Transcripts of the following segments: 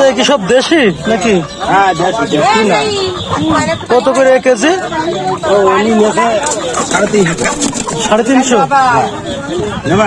এ কি সব দেশি নাকি? হ্যাঁ দেখি দেখি না কত করে এক কেজি? ও উনি নেছে সাড়ে তিনশো। সাড়ে তিনশো? নেবা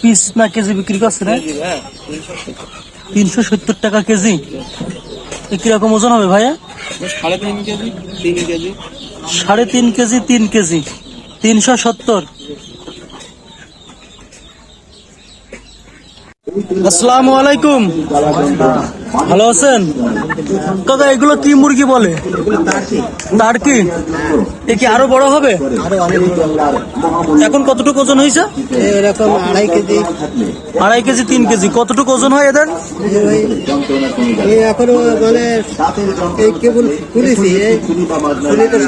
পিস না কেজি বিক্রি করছে না তিনশো সত্তর টাকা কেজি। কীরকম ওজন হবে ভাইয়া? সাড়ে তিন কেজি তিন কেজি। সাড়ে তিন কেজি তিন কেজি। তিনশো সত্তর। আসসালামু আলাইকুম। ভালো আছেন? কাকা এগুলো কি মুরগি বলে? তার কি এ কি আরও বড় হবে? এখন কতটুকু ওজন হয়েছে? এরকম আড়াই কেজি। আড়াই কেজি তিন কেজি। কতটুকু ওজন হয় এদের? এখনও মানে এই কেবল খুলেছি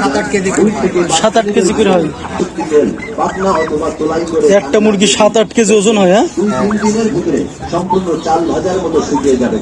সাত আট কেজি সাত আট কেজি করে হয়। একটা মুরগি সাত আট কেজি ওজন হয় হ্যাঁ? সম্পূর্ণ চাল ভাজার মতো শুকিয়ে যাবে